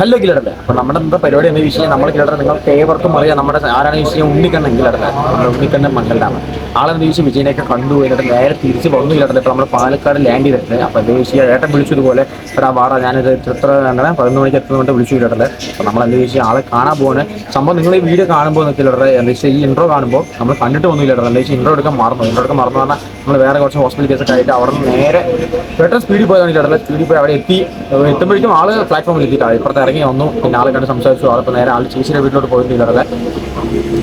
Hello കിലടല്ലേ? അപ്പൊ നമ്മുടെ എന്താ പരിപാടി എന്ന വിഷയം നമ്മൾ കിലടർ നിങ്ങൾ ഏവർക്കും അറിയാം. നമ്മുടെ ആരാണ് വിഷയം ഉണ്ണിക്കണ്ണൻ കിലടല്ലേ? നമ്മുടെ ഉണ്ണിക്കണ്ണൻ മണ്ണിലാണ് ആളെന്ത് വിഷയം വിജയനെയൊക്കെ കണ്ടു എന്നിട്ട് നേരെ തിരിച്ച് വന്നു കിലടല്ലേ. ഇപ്പൊ നമ്മൾ പാലക്കാട് ലാൻഡ് ചെയ്തിട്ട് അപ്പൊ എന്ത് വിഷയം ഏട്ടൻ വിളിച്ചതുപോലെ എടാ വാറ ഞാനൊരു ചിത്ര അങ്ങനെ പതിനൊന്ന് മണിക്ക് എത്ര എത്തുന്നുണ്ട് വിളിച്ചു കിലടല്ലേ? അപ്പൊ നമ്മൾ എന്ത് വിഷയം ആളെ കാണാൻ പോകുന്നത് സംഭവം നിങ്ങൾ ഈ വീഡിയോ കാണുമ്പോൾ കിലടറെ എന്താ വെച്ചാൽ ഈ ഇൻട്രോ കാണുമ്പോൾ നമ്മൾ കണ്ടിട്ട് വന്നു കിലടർ എന്താ വെച്ചാൽ ഇൻട്രോ എടുക്കാൻ മറന്നു. ഇൻട്രോ എടുക്കാൻ മറന്നു പറഞ്ഞാൽ നമ്മൾ വേറെ കുറച്ച് ഹോസ്പിറ്റൽ കേസൊക്കെ ആയിട്ട് അവിടെ നേരെ പെട്ടെന്ന് സ്പീഡിൽ പോയതാണ് കിലടല്ലേ? സ്പീഡിൽ പോയി അവിടെ എത്തി. എത്തുമ്പോഴേക്കും ആൾ പ്ലാറ്റ്ഫോമിൽ എത്തിയിട്ടാണ്. ഇപ്പുറത്ത് ഇറങ്ങി വന്നു. പിന്നെ ആളെ കണ്ട് സംസാരിച്ചു. ആളിപ്പോൾ നേരെ ആൾ ചേച്ചിയുടെ വീട്ടിലോട്ട് പോയിട്ടില്ല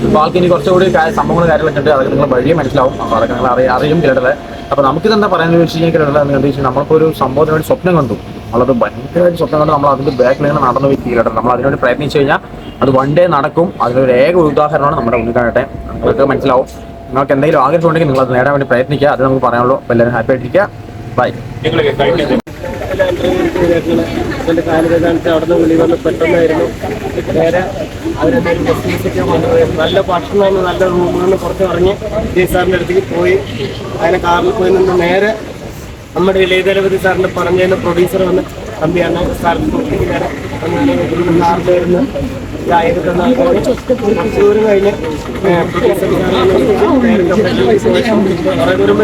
അപ്പോൾ ആൾക്ക് ഇനി കുറച്ചുകൂടി സംഭവങ്ങൾ കാര്യങ്ങളൊക്കെ ഉണ്ട്. അതൊക്കെ നിങ്ങൾ വഴിയെ മനസ്സിലാവും. അപ്പോൾ അതൊക്കെ നിങ്ങൾ അറിയാം അറിയും കേട്ടത് അപ്പോൾ നമുക്ക് എന്താ പറയാന്ന് വെച്ച് കഴിഞ്ഞാൽ കേട്ടത് എന്ന് വെച്ചാൽ നമ്മളിപ്പോൾ ഒരു സംഭവത്തിന് വേണ്ടി സ്വപ്നം കണ്ടു. നമ്മളത് ഭയങ്കരമായിട്ട് സ്വപ്നം കണ്ട്. നമ്മൾ അതിന്റെ നിന്ന് നടന്നു പോയി കേട്ടോ നമ്മൾ അതിനുവേണ്ടി പ്രയത്നിച്ചു കഴിഞ്ഞാൽ അത് വൺ ഡേ നടക്കും. അതിനൊരു ഏക ഉദാഹരണമാണ് നമ്മുടെ ഉണ്ണിക്കാട്ടെ നിങ്ങൾക്ക് മനസ്സിലാവും. നിങ്ങൾക്ക് എന്തെങ്കിലും ആഗ്രഹം ഉണ്ടെങ്കിൽ നിങ്ങൾ അത് നേടാൻ വേണ്ടി പ്രയത്നിക്കുക. അത് നമുക്ക് പറയാനുള്ളൂ. എല്ലാവരും ഹാപ്പി ആയിട്ടിരിക്കുക. ബൈ എന്റെ കാൽ കാണിച്ച് അവിടെ നിന്ന് വിളി വന്ന് പെട്ടെന്നായിരുന്നു. നേരെ അവരെന്തായാലും ബസ്സിലേക്ക് വന്നത് നല്ല ഭക്ഷണമാണ് നല്ല റൂമുകളിൽ പുറത്ത് ഇറങ്ങി ജി സാറിന്റെ അടുത്തേക്ക് പോയി. അങ്ങനെ കാറിൽ പോയി നിന്ന് നേരെ നമ്മുടെ ഇളയതലപതി സാറിന്റെ പറഞ്ഞതിന് പ്രൊഡ്യൂസർ വന്ന് തമ്പിയാണ് സാറിന്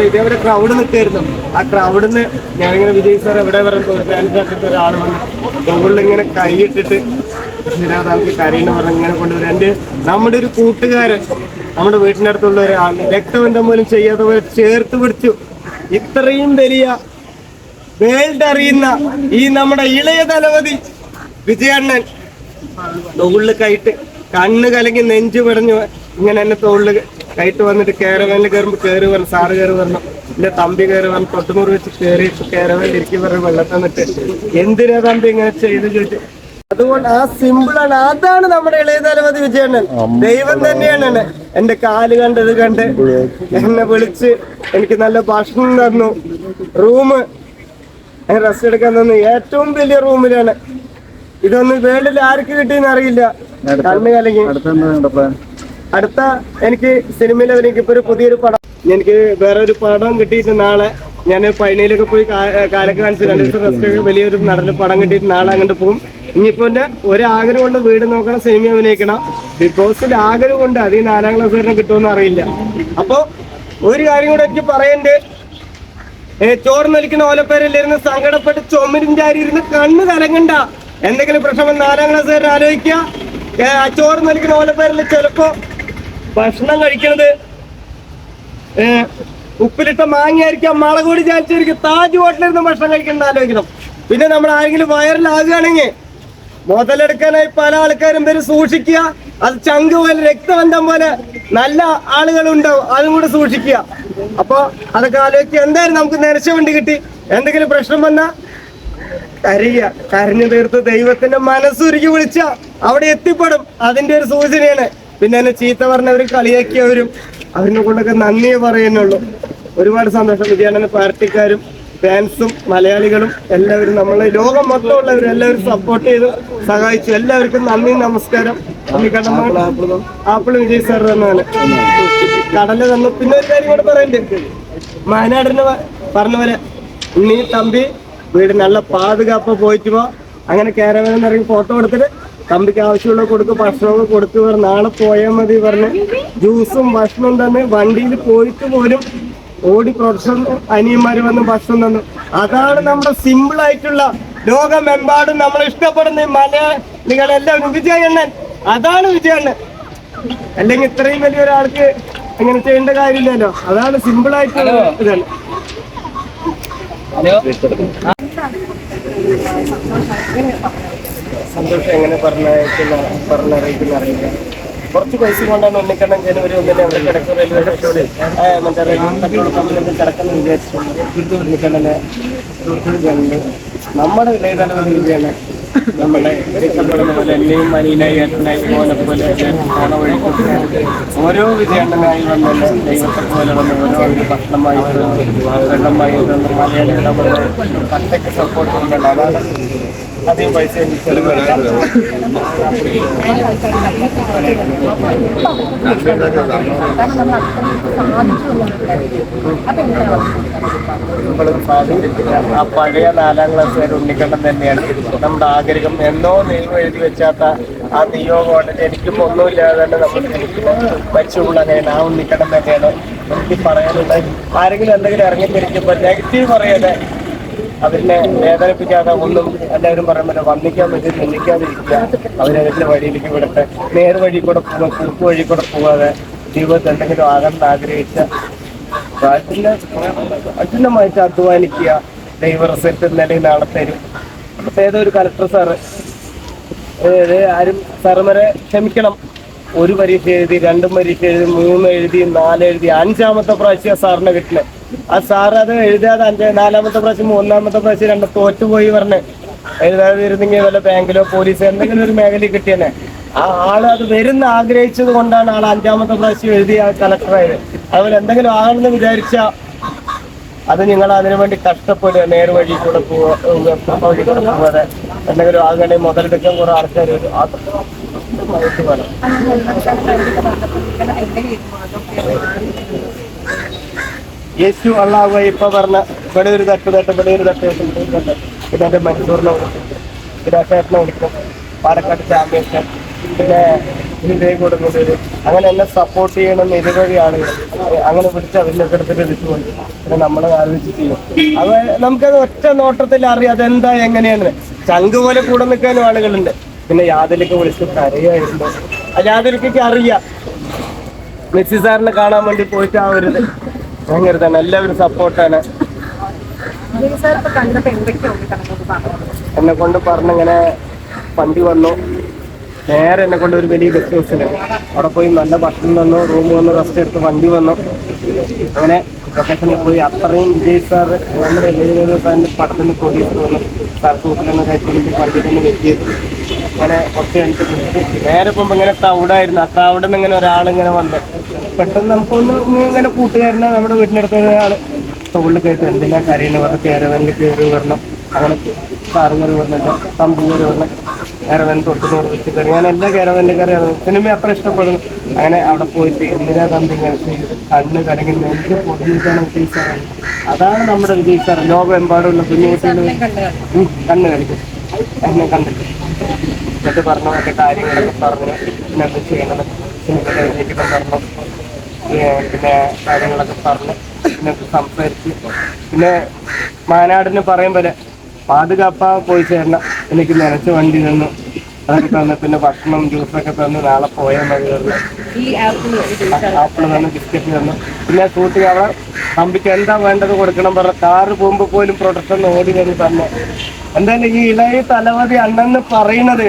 ഇതേവരെ ക്രൗഡ് നിൽക്കായിരുന്നു. ആ ക്രൗഡിന്ന് ഞാനിങ്ങനെ വിജയ് സാർ എവിടെ വരെ ഫാൻസാക്കിട്ട് ഒരാൾ വന്ന് ഗൂഗിളിൽ ഇങ്ങനെ കൈയിട്ടിട്ട് ഇതിനകത്ത് കരയുന്ന പറഞ്ഞ് ഇങ്ങനെ കൊണ്ടുവരും. എന്റെ നമ്മുടെ ഒരു കൂട്ടുകാരൻ നമ്മുടെ വീട്ടിന്റെ അടുത്തുള്ള ഒരാൾ രക്തബന്ധം പോലും ചെയ്യാത്ത പോലെ ചേർത്ത് പിടിച്ചു. ഇത്രയും വലിയ വേൾഡ് അറിയുന്ന ഈ നമ്മുടെ ഇളയ തലവതി വിജയണ്ണൻ. തോളിൽ കൈട്ട് കണ്ണ് കലങ്ങി നെഞ്ചു പിടഞ്ഞു. ഇങ്ങനെ എന്നെ തോളിൽ കൈട്ട് വന്നിട്ട് കേരവനിൽ കയറുമ്പോൾ കയറി വരണം. സാറ് കയറി വരണം. എന്റെ തമ്പി കയറി വരണം. തൊട്ടുമുറി വെച്ച് കയറി കേരവനിൽ ഇരിക്കും പറഞ്ഞു വെള്ളത്തിൽ നിന്നിട്ട് എന്തിനാ തമ്പി ഇങ്ങനെ ചെയ്ത് ചോദിച്ചു. അതുകൊണ്ട് ആ സിമ്പിൾ ആണ്. അതാണ് നമ്മുടെ ഇളയ തലവതി വിജയണ്ണൻ. ദൈവം തന്നെയാണ് എന്നെ. എന്റെ കാൽ കണ്ടത് കണ്ട് എന്നെ വിളിച്ച് എനിക്ക് നല്ല ഭക്ഷണം തന്നു. റൂം റെസ്റ്റ് എടുക്കാൻ തന്ന ഏറ്റവും വലിയ റൂമിലാണ് ഇതൊന്നും വേൾഡിൽ ആർക്ക് കിട്ടിയെന്ന് അറിയില്ല. കണ്ണ് കലങ്ങി. അടുത്ത എനിക്ക് സിനിമയിൽ എനിക്ക് ഇപ്പൊ ഒരു പുതിയൊരു പടം എനിക്ക് വേറെ ഒരു പടം കിട്ടിയിട്ട് നാളെ ഞാൻ പഴനിയിലൊക്കെ പോയി കാലൊക്കെ കാണിച്ചു രണ്ട് ദിവസം റെസ്റ്റ് വലിയൊരു നടന് പടം കിട്ടിയിട്ട് നാളെ അങ്ങോട്ട് പോകും. ഇനിയിപ്പോ എന്റെ ഒരാഗ്രഹം കൊണ്ട് വീട് നോക്കണം സിനിമ അഭിനയിക്കണം. ബിഗ് ബോസിൽ ആഗ്രഹം കൊണ്ട് അത് ഈ നാലാം ക്ലാസ് വരെ കിട്ടുമെന്ന് അറിയില്ല. അപ്പോ ഒരു കാര്യം കൂടെ എനിക്ക് പറയണ്ട്. നിൽക്കുന്ന ഓലപ്പേരിലിരുന്ന് സങ്കടപ്പെട്ട് ചുമരും ചാരി ഇരുന്ന് കണ്ണ് കലങ്ങണ്ട. എന്തെങ്കിലും പ്രശ്നം നാലാം ക്ലാസ് വരെ ആലോചിക്കുക. ഏ, ആ ചോറ് നൽകുന്ന ഓലപ്പേരിൽ ചിലപ്പോ ഭക്ഷണം കഴിക്കുന്നത് ഉപ്പിലിട്ട മാങ്ങയായിരിക്കാം മുളക് കൂടി ചാലിച്ചായിരിക്കും താജ് ഹോട്ടലിരുന്ന് ഭക്ഷണം കഴിക്കണം ആലോചിക്കണം. പിന്നെ നമ്മൾ ആരെങ്കിലും വയറിലാകുകയാണെങ്കിൽ മുതലെടുക്കാനായി പല ആൾക്കാരും പേര് സൂക്ഷിക്കുക. അത് ചങ്ക് പോലെ രക്തബന്ധം പോലെ നല്ല ആളുകളുണ്ടാവും അതും കൂടെ സൂക്ഷിക്കുക. അപ്പൊ അതൊക്കെ ആലോചിക്കുക. എന്തായാലും നമുക്ക് നരച്ച വണ്ടി കിട്ടി. എന്തെങ്കിലും പ്രശ്നം വന്നാ കരയുക. കരഞ്ഞു തീർത്ത് ദൈവത്തിന്റെ മനസ്സുരുക്കി വിളിച്ച അവിടെ എത്തിപ്പെടും. അതിന്റെ ഒരു സൂചനയാണ്. പിന്നെ എന്നെ ചീത്ത പറഞ്ഞവരും കളിയാക്കിയവരും അവരിനെ കൊണ്ടൊക്കെ നന്ദിയെ പറയുന്നുള്ളൂ. ഒരുപാട് സന്തോഷം. വിദ്യാനന്ദ പാർട്ടിക്കാരും ഫാൻസും മലയാളികളും എല്ലാവരും നമ്മളെ ലോകം മൊത്തം ഉള്ളവരും എല്ലാവരും സപ്പോർട്ട് ചെയ്ത് സഹായിച്ചു. എല്ലാവർക്കും നന്ദി നമസ്കാരം. ആപ്പിൾ വിജയ് സാർ തന്നാണ് കടൽ തന്നു പിന്നെ ഒരു കാര്യം കൂടെ പറയണ്ടേ? വയനാടിന് പറഞ്ഞ പോലെ നീ തമ്പി വീട് നല്ല പാതുകാപ്പ പോയിട്ട് പോ. അങ്ങനെ കേരളം ഇറങ്ങി ഫോട്ടോ എടുത്തിട്ട് തമ്പിക്ക് ആവശ്യമുള്ള കൊടുക്ക് ഭക്ഷണമൊക്കെ കൊടുത്തു നാളെ പോയാൽ മതി പറഞ്ഞ് ജ്യൂസും ഭക്ഷണവും തന്നെ വണ്ടിയിൽ പോയിട്ട് പോലും ഓടി പ്രൊഫഷൻ അനിയന്മാര് വന്ന് ഭക്ഷണം തന്നു. അതാണ് നമ്മുടെ സിമ്പിൾ ആയിട്ടുള്ള ലോകമെമ്പാടും നമ്മൾ ഇഷ്ടപ്പെടുന്ന ഈ മലയാളികളെല്ലാവരും വിജയണ്ണൻ. അതാണ് വിജയണ്ണൻ. അല്ലെങ്കിൽ ഇത്രയും വലിയ ഒരാൾക്ക് അങ്ങനെ ചെയ്യേണ്ട കാര്യമില്ലല്ലോ. അതാണ് സിമ്പിൾ ആയിട്ടുള്ള ഇതാണ്. സന്തോഷം എങ്ങനെ പറഞ്ഞ പറഞ്ഞറിയിക്കുന്ന അറിയില്ല. കുറച്ച് പൈസ കൊണ്ടാണ് ഉണ്ണിക്കണ്ണൻ ജനുവരി ഒന്നിന് അവിടെ കിടക്ക് റെയിൽവേ സ്റ്റേഷനിൽ മറ്റേ റെയിൽവേ സ്റ്റേഷനോട് തമ്മിൽ കിടക്കുന്ന വിചാരിച്ചിട്ടുണ്ട് ഉണ്ണിക്കണ്ണനെ. കണ്ട് നമ്മുടെ ഇടയിലാണ് വിജയാണ് നമ്മുടെ പോലെ എന്നെയും മനീനായി ഏട്ടനായി പോലെ പോലെ വഴി ഓരോ വിജയണ്ണനായി വന്ന ദൈവത്തെ പോലെ വന്ന ഓരോ ഭക്ഷണമായി വെള്ളമായി മലയാളികളെ പട്ടയ്ക്ക് സപ്പോർട്ട് ഉണ്ടല്ലോ അതാണ് അധികം പൈസ ആ പഴയ നാലാം ക്ലാസ് വരെ ഉണ്ണിക്കണ്ണൻ തന്നെയാണ് നമ്മുടെ ആഗ്രഹം എന്നോ നിയമം എഴുതി വെച്ചാത്ത ആ നിയോഗമാണ്. എനിക്കും ഒന്നുമില്ലാതെ തന്നെ നമ്മൾ വെച്ചുള്ള അങ്ങനെയാണ്. ആ ഉണ്ണിക്കണ്ണൻ തന്നെയാണ് എനിക്ക് പറയാനുള്ളത്. ആരെങ്കിലും എന്തെങ്കിലും ഇറങ്ങിത്തിരിക്കുമ്പോൾ നെഗറ്റീവ് പറയാതെ അവരിനെ വേദനിപ്പിക്കാതെ ഒന്നും എല്ലാവരും പറയാൻ പറയുമ്പോൾ വന്നിക്കാൻ പറ്റി നിന്നിക്കാതിരിക്കുക അവരവരുടെ വഴിയിലേക്ക് വിടട്ടെ. നേർ വഴി കൂടെ പോകാം കുറുപ്പ് വഴി കൂടെ പോവാതെ ജീവിതത്തിൽ എന്തെങ്കിലും ആകണമെന്ന് ആഗ്രഹിച്ച കഠിന അച്ഛനമായിട്ട് അധ്വാനിക്കുക. ദൈവ റിസൾട്ട് നിലയിൽ നാളെ തരും. ഏതോ ഒരു കലക്ടർ സാറ് ആരും സാറുമാരെ ക്ഷമിക്കണം. ഒരു പരീക്ഷ എഴുതി രണ്ടും പരീക്ഷ എഴുതി മൂന്ന് എഴുതി നാല് എഴുതി അഞ്ചാമത്തെ പ്രാവശ്യം സാറിനെ കിട്ടില്ല ആ സാറ് അത് എഴുതാതെ അഞ്ച് നാലാമത്തെ പ്രാവശ്യം മൂന്നാമത്തെ പ്രാവശ്യം രണ്ട് തോറ്റുപോയി പറഞ്ഞ് എഴുതാതെ ഇരുന്നെങ്കിൽ വല്ല ബാങ്കിലോ പോലീസോ എന്തെങ്കിലും ഒരു മേഖലയിൽ കിട്ടിയെന്നെ ആ ആൾ അത് വരുന്ന ആഗ്രഹിച്ചത് കൊണ്ടാണ് ആൾ അഞ്ചാമത്തെ പ്രാവശ്യം എഴുതിയ കളക്ടറായത് അതുപോലെ എന്തെങ്കിലും ആകണമെന്ന് വിചാരിച്ച അത് നിങ്ങൾ അതിനു വേണ്ടി കഷ്ടപ്പെടുക നേർവഴി കൂടെ പോവുക വഴി കൂടെ പോവാതെ എന്തെങ്കിലും ആകണേ മുതലെടുക്കാൻ കുറെ ആൾക്കാർ യേശു അള്ളാഹു ഇപ്പൊ പറഞ്ഞ ഇവിടെ ഒരു തട്ട് തട്ട് ഇവിടെ ഒരു തട്ട് തട്ട്. പിന്നെ മൈസൂറിനെ വിളിക്കും ചേട്ടനെ വിളിക്കും. പാലക്കാട് ചാമ്പ്യൻഷൻ പിന്നെ ഹിന്ദി കൊടുക്കുന്നത് അങ്ങനെ എന്നെ സപ്പോർട്ട് ചെയ്യണം ഇതുവഴിയാണ് ആളുകൾ അങ്ങനെ വിളിച്ച് എടുത്തിട്ട് എടുത്തു പോയി പിന്നെ നമ്മൾ ആലോചിച്ച് ചെയ്യും. അത് നമുക്കത് ഒറ്റ നോട്ടത്തിൽ അറിയാം അതെന്താ എങ്ങനെയാണ് ചങ്ക് പോലെ കൂടെ നിൽക്കാനും ആളുകളുണ്ട്. പിന്നെ യാതിലേക്ക് വിളിച്ച് കരയായിരുന്നു ആ യാതിലേക്ക് അറിയാം. മെസ്സി സാറിനെ കാണാൻ വേണ്ടി പോയിട്ട് ആ ഒരു ഭയങ്കര തന്നെ എല്ലാവരും സപ്പോർട്ടാണ് എന്നെ കൊണ്ട് പറഞ്ഞിങ്ങനെ വണ്ടി വന്നു. നേരെ എന്നെ കൊണ്ട് ഒരു വലിയ ഗസ്റ്റ് ഹൗസിൽ അവിടെ പോയി നല്ല ഭക്ഷണം തന്നു റൂം വന്നു റെസ്റ്റ് എടുത്ത് വണ്ടി വന്നു. അങ്ങനെ ലൊക്കേഷനിൽ പോയി. അത്രയും വിജയ് സാർ നമ്മുടെ സാറിന്റെ പടത്തിന് പോലീസ് വന്നു സാർ സൂട്ടിലൊന്ന് കഴിച്ചു വണ്ടി തന്നെ വെക്കിയത് അങ്ങനെ കുറച്ച് കഴിഞ്ഞിട്ട് വിളിച്ചു. നേരെ പോകുമ്പോൾ ഇങ്ങനെ ക്രൗഡായിരുന്നു ആ ക്രൗഡിൽ നിന്ന് ഇങ്ങനെ ഒരാളിങ്ങനെ വന്ന്. പെട്ടെന്ന് നമുക്കൊന്ന് ഇങ്ങനെ കൂട്ടുകാരനെ നമ്മുടെ വീട്ടിനടുത്ത് ഒരാൾ തോളിൽ കയറ്റി എന്തിനാ കരയുന്ന? പറഞ്ഞ കേരവനിൽ കയറി വരണം. അങ്ങനെ കയറി വന്നിട്ട് തമ്പി കയറി വരണം കേരവൻ തൊട്ട് വെച്ച് കയറി. ഞാൻ എല്ലാ കേരവന്റെ കയറിയാണ് സിനിമ അത്ര ഇഷ്ടപ്പെടുന്നു. അങ്ങനെ അവിടെ പോയിട്ട് എന്തിനാ തമ്പി ഇങ്ങനെ ചെയ്തത്? കണ്ണ് കടങ്ങി നെഞ്ച് പൊടിയിട്ടാണ് വിജയ് അതാണ് നമ്മുടെ വിജയ് സാർ ലോകമെമ്പാടുള്ള ഉം, കണ്ണ് കളിക്കും എന്നെ കണ്ടിട്ട്. എന്നിട്ട് പറഞ്ഞ മറ്റേ കാര്യങ്ങളൊക്കെ പറഞ്ഞ് പിന്നെ എന്ത് ചെയ്യണത് സിനിമയുടെ വിജയിക്കണം പറഞ്ഞു പിന്നെ കാര്യങ്ങളൊക്കെ പറഞ്ഞ് പിന്നെ സംസാരിച്ച്. പിന്നെ മാനാടിന് പറയും പോലെ പാതുകാപ്പ പോയി ചേരണം. എനിക്ക് നനച്ച വണ്ടി തന്നു. അതൊക്കെ തന്ന് പിന്നെ ഭക്ഷണം ജ്യൂസൊക്കെ തന്ന് നാളെ പോയാൽ മതി തന്നു ആപ്പിൾ തന്നു ബിസ്ക്കറ്റ് തന്നു. പിന്നെ കൂട്ടി അവിടെ അമ്പിക്ക് എന്താ വേണ്ടത് കൊടുക്കണം പറഞ്ഞ കാറ് പോകുമ്പോൾ പോലും പ്രൊട്ടക്ഷൻ ഓടി വന്ന് തന്നെ. എന്തായാലും ഈ ഇളയ തലവതി അണ്ണെന്ന് പറയുന്നത്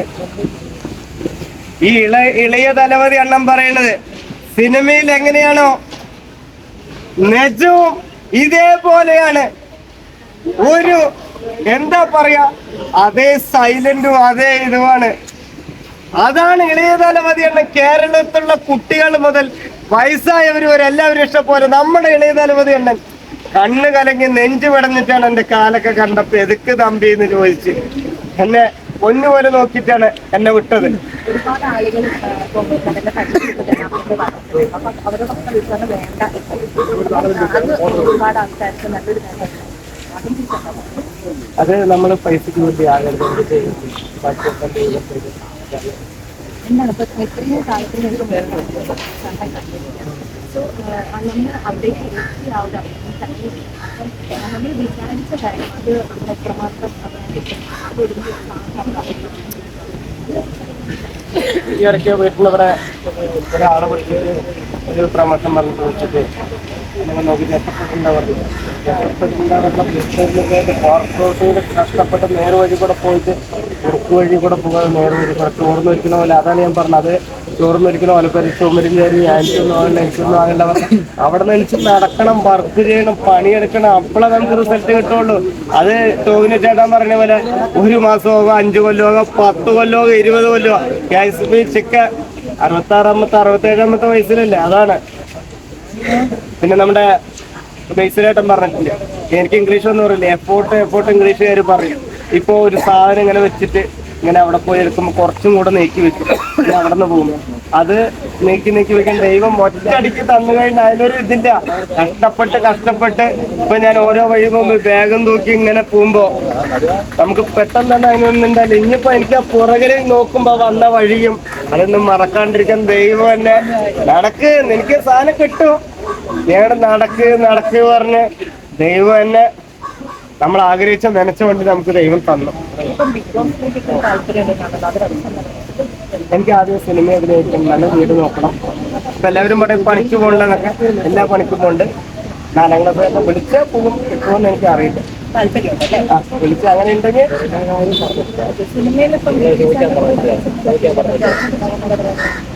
ഈ ഇള ഇളയ തലവതി എണ്ണം പറയുന്നത് സിനിമയിൽ എങ്ങനെയാണോ നെജവും ഇതേപോലെയാണ്. ഒരു എന്താ പറയാ അതേ സൈലന്റും അതേ ഇതുമാണ്. അതാണ് ഇളയ തലമതി എന്ന കേരളത്തിലുള്ള കുട്ടികൾ മുതൽ വയസ്സായവർ വരെ എല്ലാവരും ഇഷ്ടപ്പോലെ നമ്മുടെ ഇളയ തലമതി എണ്ണൻ കണ്ണ് കലങ്ങി നെഞ്ചു പിടഞ്ഞിട്ടാണ് എന്റെ കാലൊക്കെ കണ്ടപ്പോ എതുക്ക് തമ്പി എന്ന് ചോദിച്ച്. എന്നെ പൊന്നുപോലെ നോക്കിയിട്ടാണ് എന്നെ വിട്ടത് അത് നമ്മൾ പൈസക്ക് വേണ്ടി ആകരുത്. എന്താണ് ഇപ്പൊ ഇത്രയും കാലത്തിന് സോ നമ്മൾ അപ്ഡേറ്റ് ചെയ്ത് ആ ഒരു അപ്പം നമ്മൾ വിചാരിച്ച കാര്യം അത് നമ്മൾ എത്രമാത്രം അതൊരു ഈ ഇടയ്ക്ക് വീട്ടിൽ ഇവിടെ ഒരാളെ വിളിച്ച് ഒരു പ്രമോഷൻ പറഞ്ഞ് ചോദിച്ചിട്ട് നിങ്ങൾ നോക്കി രക്ഷപ്പെട്ടുണ്ടാവുന്നത് രക്ഷപ്പെട്ടുണ്ടാവുന്ന കോർപ്പറേറ്റ് കഷ്ടപ്പെട്ട് നേരെ വഴി കൂടെ പോയിട്ട് ഉറുക്ക് വഴി കൂടെ പോകാതെ നേരെ വഴി കൂടെ അതാണ് ഞാൻ പറഞ്ഞത്. ചോർന്ന് ഒരിക്കലും ഒലപ്പരി ചുമരും കയറി ഞാനിച്ചൊന്നും ആകണ്ട എനിക്കൊന്നും ആകണ്ട അവിടെ നിന്ന് എനിക്ക് നടക്കണം വർക്ക് ചെയ്യണം പണിയെടുക്കണം. അപ്പോഴേ നമുക്ക് റിസൾട്ട് കിട്ടുള്ളൂ. അത് ടോവിനെ ചേട്ടാൻ പറഞ്ഞ പോലെ ഒരു മാസമോ അഞ്ചു കൊല്ലമോ പത്ത് കൊല്ലമോ ഇരുപത് കൊല്ലമോ. ഗ്യാസ് ബി ചിക്ക അറുപത്താറാമത്തെ അറുപത്തേഴാമത്തെ വയസ്സിലല്ലേ? അതാണ്. പിന്നെ നമ്മുടെ ബേസിലേട്ടൻ പറഞ്ഞിട്ടില്ല എനിക്ക് ഇംഗ്ലീഷ് ഒന്നും അറിയില്ല. എഫോർട്ട് എഫോർട്ട് ഇംഗ്ലീഷുകാർ പറയും. ഇപ്പൊ ഒരു സാധനം ഇങ്ങനെ വെച്ചിട്ട് ഇങ്ങനെ അവിടെ പോയി എടുക്കുമ്പോൾ കുറച്ചും കൂടെ നീക്കി വെക്കും. പിന്നെ അവിടെ നിന്ന് അത് നീക്കി നീക്കി വെക്കാൻ ദൈവം ഒറ്റയടിക്ക് തന്നു കഴിഞ്ഞാൽ അതിനൊരു ഇതില്ല. കഷ്ടപ്പെട്ട് കഷ്ടപ്പെട്ട് ഇപ്പൊ ഞാൻ ഓരോ വഴി പോകുമ്പോ ബാഗും തൂക്കി ഇങ്ങനെ പോകുമ്പോ നമുക്ക് പെട്ടെന്ന് തന്നെ അതിനൊന്നും ഉണ്ടാവില്ല. ഇനിയിപ്പോ എനിക്ക് ആ പുറകിൽ നോക്കുമ്പോ വന്ന വഴിയും അതൊന്നും മറക്കാണ്ടിരിക്കാൻ ദൈവം എന്നെ നടക്ക് എനിക്ക് സാധനം കിട്ടും. ഞങ്ങളുടെ നടക്ക് നടക്ക് പറഞ്ഞ് ദൈവം എന്നെ നമ്മൾ ആഗ്രഹിച്ച നനച്ച വണ്ടി നമുക്ക് ദൈവം തന്നു. എനിക്ക് ആദ്യം സിനിമ അഭിനയിക്കണം നല്ല വീട് നോക്കണം. ഇപ്പൊ എല്ലാവരും പറയും പണിക്ക് പോകണ്ടെന്നൊക്കെ. എല്ലാ പണിക്കും പോണ്ട് നാലാം ക്ലാസ് വിളിച്ച വിളിച്ചാൽ പോകും. കിട്ടുമെന്ന് എനിക്ക് അറിയില്ല. വിളിച്ച അങ്ങനെ ഉണ്ടെങ്കിൽ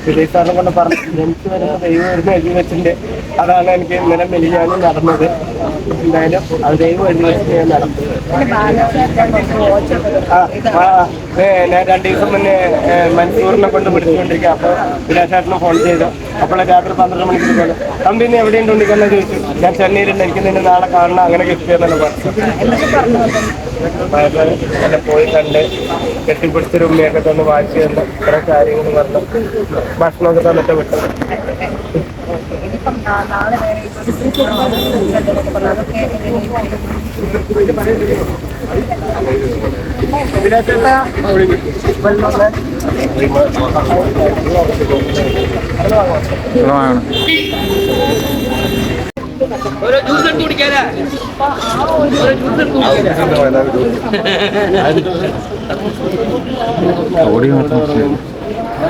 വിജയ് സാറിനെ കൊണ്ട് പറഞ്ഞു എനിക്ക് വരുന്ന ദൈവം വരുന്ന എഴുതി വെച്ചിട്ടുണ്ട്. അതാണ് എനിക്ക് ഇന്നലെ മെലിഞ്ഞാനും നടന്നത്. എന്തായാലും അത് ദൈവം എഴുതി വെച്ചിട്ട് ഞാൻ നടന്നു ആ, ഞാൻ രണ്ടു ദിവസം മുന്നേ മൻസൂറിനെ കൊണ്ട് വിളിച്ചുകൊണ്ടിരിക്കുക. അപ്പൊ വിരാശാട്ടിന് ഫോൺ ചെയ്തു. അപ്പോൾ രാത്രി പന്ത്രണ്ട് മണിക്ക് പോലെ തമ്പി നീ എവിടെയുണ്ട്? ഉണ്ടിക്കെന്ന് ചോദിച്ചു. ഞാൻ ചെന്നൈയിലുണ്ട്. എനിക്ക് നിന്നെ നാളെ കാണണം. അങ്ങനെ കിട്ടിയെന്നല്ല പറഞ്ഞു. പോയി കണ്ട് കെട്ടിപ്പിടിച്ചൊരു ഉമ്മയൊക്കെ തന്നെ വായിച്ചു തന്നു ഇത്ര കാര്യങ്ങൾ പറഞ്ഞു. ഭക്ഷണമൊക്കെ തന്നിട്ട് വിട്ടത് ബിസിനസ് അതൊക്കെ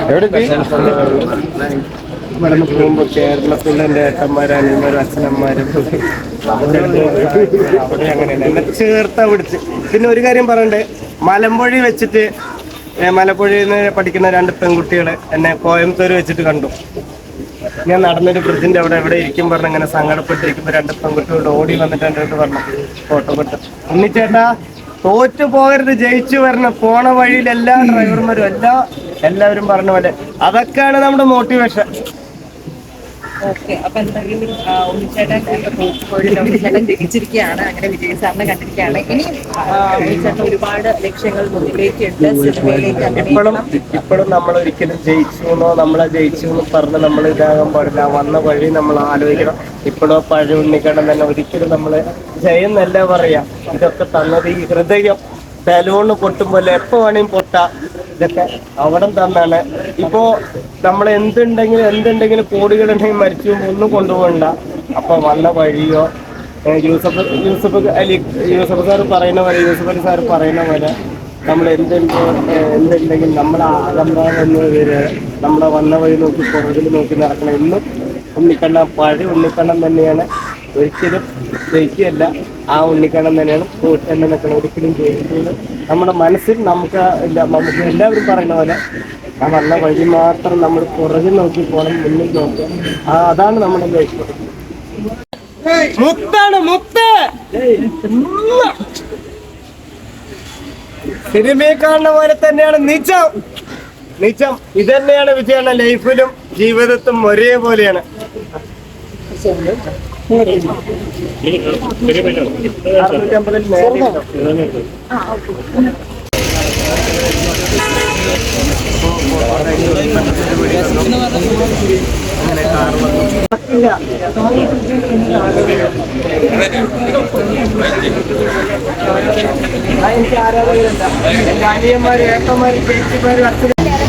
വിരാശേട്ടാ ഇവിടെ പോകുമ്പോ കേരളത്തിലെ എന്റെ ഏട്ടന്മാരും അനിയന്മാരും അച്ഛനന്മാരും എന്നെ ചേർത്ത പിടിച്ച് പിന്നെ ഒരു കാര്യം പറയണ്ടേ? മലമ്പുഴി വെച്ചിട്ട് മലപ്പുഴയിൽ നിന്ന് പഠിക്കുന്ന രണ്ട് പെൺകുട്ടികളെ എന്നെ കോയമ്പത്തൂർ വെച്ചിട്ട് കണ്ടു. ഞാൻ നടന്നൊരു ബ്രിഡ്ജിന്റെ അവിടെ എവിടെ ഇരിക്കും പറഞ്ഞ് ഇങ്ങനെ സങ്കടപ്പെട്ടിരിക്കുമ്പോ രണ്ട് പെൺകുട്ടികളോട് ഓടി വന്നിട്ട് എന്റെ അടുത്ത് പറഞ്ഞു ഫോട്ടോ പെട്ട് ഉണ്ണിച്ചേട്ടാ തോറ്റു പോകരുത് ജയിച്ചു വരണം. പോണ വഴിയിൽ എല്ലാ ഡ്രൈവർമാരും എല്ലാ എല്ലാവരും പറഞ്ഞ പോലെ. അതൊക്കെയാണ് നമ്മുടെ മോട്ടിവേഷൻ ഓക്കെ അപ്പൊ എന്തായാലും ആ, ഉണ്ണിച്ചേട്ടൻ കോഴിക്കോടിൽ ഉണ്ണിച്ചേട്ടൻ ജയിച്ചിരിക്കുകയാണ്. അങ്ങനെ വിജയ് സാറിനെ കണ്ടിരിക്കുകയാണ്. ഇനി ഉണ്ണിച്ചേട്ടൻ ഒരുപാട് ലക്ഷ്യങ്ങൾ സിനിമയിലേക്ക് ഇപ്പോഴും ഇപ്പോഴും നമ്മൾ ഒരിക്കലും ജയിച്ചു എന്നോ നമ്മളെ ജയിച്ചു എന്ന് പറഞ്ഞ് നമ്മൾ ഇതാകാൻ പാടില്ല. വന്ന വഴി നമ്മൾ ആലോചിക്കണം. ഇപ്പോഴോ പഴയ ഉണ്ണിക്കണം തന്നെ ഒരിക്കലും നമ്മൾ ജയെന്നല്ല പറയാ. ഇതൊക്കെ തന്നത് ഈ ഹൃദയം. ബലൂണ് പൊട്ടുമ്പോലെ എപ്പോ വേണേലും പൊട്ടാം. ഇതൊക്കെ അവിടെ തന്നാണ്. ഇപ്പോ നമ്മൾ എന്തുണ്ടെങ്കിലും എന്തുണ്ടെങ്കിലും കോടികളുണ്ടെങ്കിൽ മരിച്ചു ഒന്നും കൊണ്ടുപോകണ്ട. അപ്പൊ വല്ല വഴിയോ യൂസഫ് യൂസഫ് അലി യൂസഫ് സാർ പറയുന്ന പോലെ യൂസഫ് അലി സാർ പറയുന്ന പോലെ നമ്മൾ എന്തുണ്ട് എന്തുണ്ടെങ്കിൽ നമ്മളെ ആലംബാന്ന് പേര് നമ്മളെ വന്ന വഴി നോക്കി പുറകിൽ നോക്കി നടക്കണം. ഇന്നും ഉണ്ണിക്കണ്ണം പഴയ ഉണ്ണിക്കണ്ണം തന്നെയാണ്. ഒരിക്കലും ജയിക്കുകയല്ല. ആ ഉണ്ണിക്കണ്ണൻ തന്നെയാണ് തന്നെ നിൽക്കണം ഒരിക്കലും ജയിക്കുന്നത് നമ്മുടെ മനസ്സിൽ നമുക്ക് ഇല്ല നമുക്ക് എല്ലാവരും പറയുന്ന പോലെ ആ വന്ന വഴി മാത്രം നമ്മൾ പുറകിൽ നോക്കി പോകണം മുന്നിൽ നോക്കുക. ആ അതാണ് നമ്മുടെ ലൈഫ് മുത്താണ് മുത്ത്! സിനിമയെ കാണുന്ന പോലെ തന്നെയാണ് നിജം നിജം ഇത് തന്നെയാണ് വിജയണ്ണ ലൈഫിലും ജീവിതത്തും ഒരേപോലെയാണ്. എനിക്ക് ആരാധകരുണ്ട് എന്റെ അച്ഛനും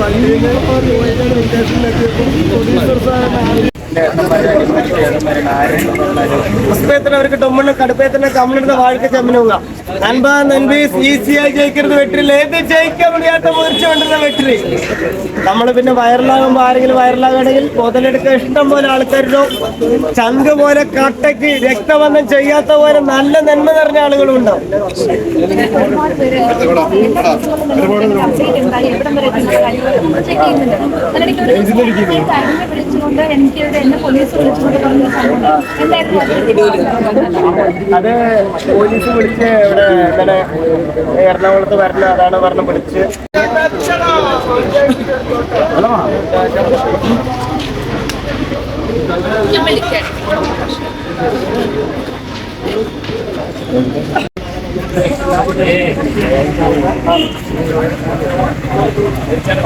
പതിനാല് വണ്ടിയിൽ പോയിട്ടാണ് വിദേശത്തിലെത്തിയപ്പോൾ പ്രൊഡ്യൂസർ സാറിന് അവർക്ക് ടൊമ്മണ് കടുപ്പത്തിന് കമ്മിടുന്ന വാഴക്ക് ചെമ്മനുക നൻപ നൻപീസ് ഈസിയായി ജയിക്കരുത് വെട്ടില്ല ഏത് ജയിക്കാൻ മുടിയാത്ത മുറിച്ചു കൊണ്ടിരുന്ന വെട്ടി നമ്മൾ പിന്നെ വൈറലാകുമ്പോൾ ആരെങ്കിലും വൈറലാകണമെങ്കിൽ മുതലെടുക്കാൻ ഇഷ്ടം പോലെ ആൾക്കാരുണ്ടോ ചങ്ക് പോലെ കട്ടയ്ക്ക് രക്തബന്ധം ചെയ്യാത്ത പോലെ നല്ല നന്മ നിറഞ്ഞ ആളുകളും ഉണ്ടാവും. എനിക്ക് എന്നെ പോലീസ് വിളിച്ചുകൊണ്ട് പറഞ്ഞ സംഭവം എന്തായിരുന്നു അത്? പോലീസ് വിളിച്ച് ഇവിടെ ഇവിടെ എറണാകുളത്ത് വരണം അതാണ് പറഞ്ഞ് വിളിച്ച്. ഞാൻ വിളിക്കാം.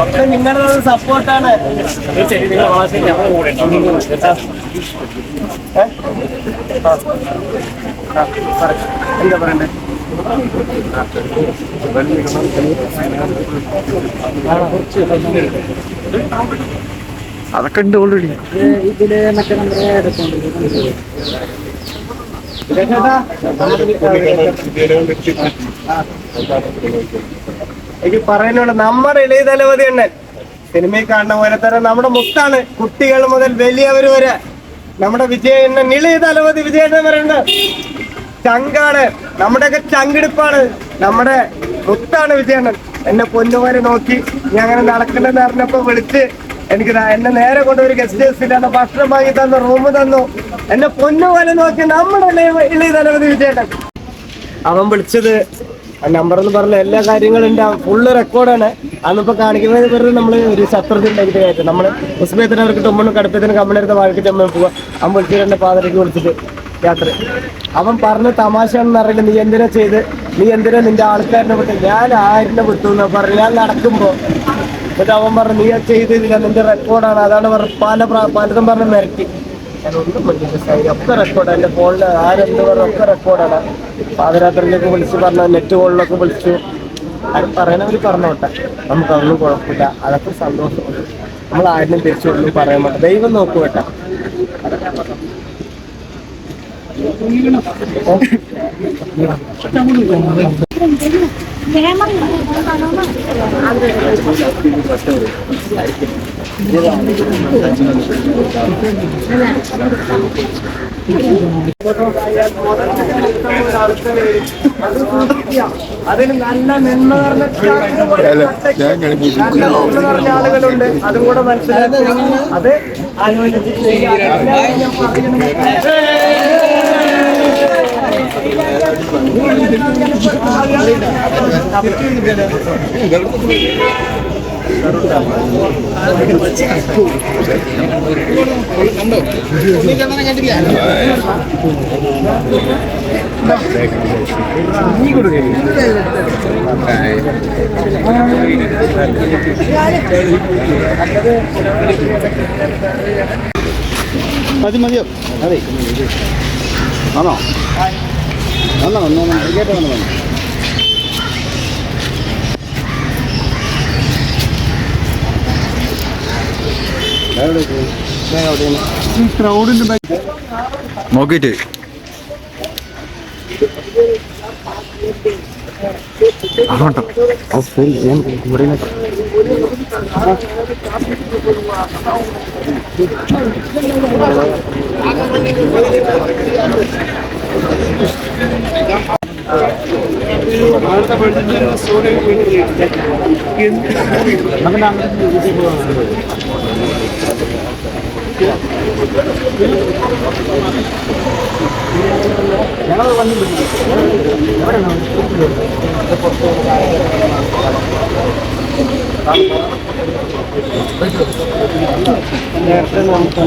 ഒക്കെ നിങ്ങളുടെ സപ്പോർട്ടാണ്. എന്താ പറയണ്ടേ അതൊക്കെ ഉണ്ട് ഓൾറെഡി ചേട്ടാ എനിക്ക് പറയാനുള്ള നമ്മുടെ ഇളയ തലവതി അണ്ണൻ. സിനിമയിൽ കാണുന്ന പോലെ തന്നെ നമ്മുടെ മുത്താണ് കുട്ടികൾ മുതൽ വലിയവർ വരെ. നമ്മുടെ വിജയ എണ്ണൻ ഇളയ തലവതി വിജയണ്ണൻ പറയുന്നത് ചങ്കാണ് നമ്മുടെയൊക്കെ ചങ്കിടിപ്പാണ് നമ്മുടെ മുത്താണ് വിജയണ്ണൻ എന്നെ പൊന്നുപോലെ നോക്കി ഞാൻ അങ്ങനെ നടക്കണ്ടെന്ന് അറിഞ്ഞപ്പോ വിളിച്ച് എനിക്ക് എന്നെ നേരെ കൊണ്ട് ഒരു ഗസ്റ്റ് ഹൗസിൽ എന്നെ ഭക്ഷണം വാങ്ങി തന്നു റൂം തന്നു. എന്നെ പൊന്നുപോലെ നോക്കി നമ്മുടെ ഇളയ തലവതി വിജയണ്ണൻ അവൻ വിളിച്ചത് നമ്പർ എന്ന് പറഞ്ഞ എല്ലാ കാര്യങ്ങളും ഉണ്ട്. ഫുള്ള് റെക്കോർഡാണ് അന്നിപ്പോ കാണിക്കുന്നത് വെറുതെ നമ്മൾ ഒരു ശത്രുജി ഉണ്ടാക്കിയിട്ട് കാര്യം നമ്മൾ ഉസ്മേത്തിന് അവർക്ക് തൊമ്മനും കടുപ്പത്തിന് കമ്മലെടുത്ത വാഴക്ക് ചെമ്മ പോവാ. അവൻ വിളിച്ചിട്ട് പാതരയ്ക്ക് വിളിച്ചിട്ട് യാത്ര അവൻ പറഞ്ഞ തമാശയാണെന്ന് അറിയില്ല. നീ എന്തിനാ ചെയ്ത്? നീ എന്തിനാ നിന്റെ ആൾക്കാരനെ വിട്ടു? ഞാൻ ആരിനെ വിട്ടു എന്ന് പറഞ്ഞു. ഞാൻ നടക്കുമ്പോ എന്നിട്ട് അവൻ പറഞ്ഞു നീ അത് ചെയ്തില്ല നിന്റെ റെക്കോർഡാണ് അതാണ് പല പലതും പറഞ്ഞ് സൈഡ് ഒക്കെ റെക്കോർഡാണ് എന്റെ ഫോണിൽ ആരെന്ത് പറഞ്ഞ ഒക്കെ റെക്കോർഡാണ് പാതിരാത്രിയിലേക്ക് വിളിച്ച് പറഞ്ഞ നെറ്റ് കോളിലൊക്കെ വിളിച്ചു. അത് പറയണവർ പറഞ്ഞോട്ടെ. നമുക്ക് അതൊന്നും കുഴപ്പമില്ല. അതൊക്കെ സന്തോഷമുണ്ട് നമ്മൾ ആരും തിരിച്ചു ഒന്നും പറയാൻ മാട്ടെ ദൈവം നോക്കൂ കേട്ടാ അതിന് നല്ല നന്മ പറഞ്ഞ ആളുകളുണ്ട് അതും കൂടെ മനസ്സിലാക്കി അത് ആലോചിച്ച് ചെയ്യുക. അതിനാണ് ഞാൻ പറയുന്നത്. മതി മതിയോ? അതെ ആണോ? വന്നോ വന്നോ കേട്ടോ വന്നോ നോക്കിയിട്ട്. അതുകൊണ്ടോ? ഞാൻ നേരത്തെ നമുക്ക്